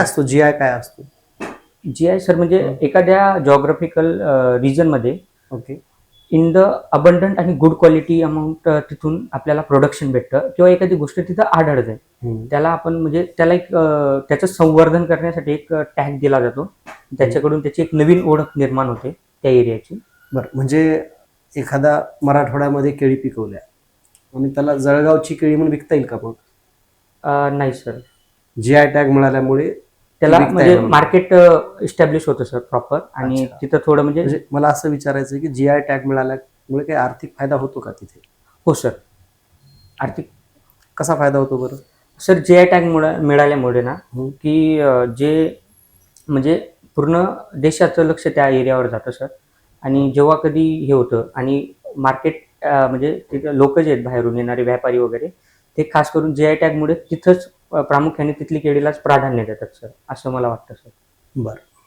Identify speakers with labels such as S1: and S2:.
S1: काय असतो? जी आय काय असतो?
S2: जी आय सर म्हणजे एखाद्या जॉग्राफिकल रिजनमध्ये
S1: ओके.
S2: इन द अबंडंट आणि गुड क्वालिटी अमाऊंट तिथून आपल्याला प्रोडक्शन भेटतं किंवा एखादी गोष्ट तिथं आढळते त्याला आपण म्हणजे त्याला एक त्याचं संवर्धन करण्यासाठी एक टॅग दिला जातो. त्याच्याकडून त्याची एक नवीन ओळख निर्माण होते त्या एरियाची
S1: बरं म्हणजे एखादा मराठवाड्यामध्ये केळी पिकवल्या. आणि त्याला जळगावची केळी म्हणून विकता येईल का मग?
S2: नाही सर
S1: जी आय टॅग मिळाल्यामुळे
S2: त्याला म्हणजे. मार्केट इस्टॅब्लिश होतं सर प्रॉपर आणि
S1: अच्छा.
S2: तिथं थोडं म्हणजे
S1: म्हणजे मला असं विचारायचं आहे की जी आय टॅग मिळाल्यामुळे काही आर्थिक फायदा होतो का तिथे
S2: हो सर आर्थिक
S1: कसा फायदा होतो बरं
S2: सर जे आय टॅग मिळाल्यामुळे ना
S1: हम्म.
S2: की अं, जे म्हणजे पूर्ण देशाचं लक्ष त्या एरियावर जातं सर आणि जेव्हा कधी हे होतं आणि मार्केट म्हणजे तिथे लोक जे आहेत बाहेरून येणारे व्यापारी वगैरे ते खास करून जे आय टॅगमुळे तिथंच प्रामुख्याने तिथली केळीलाच प्राधान्य देतात सर असं मला वाटतं सर.
S1: बरं.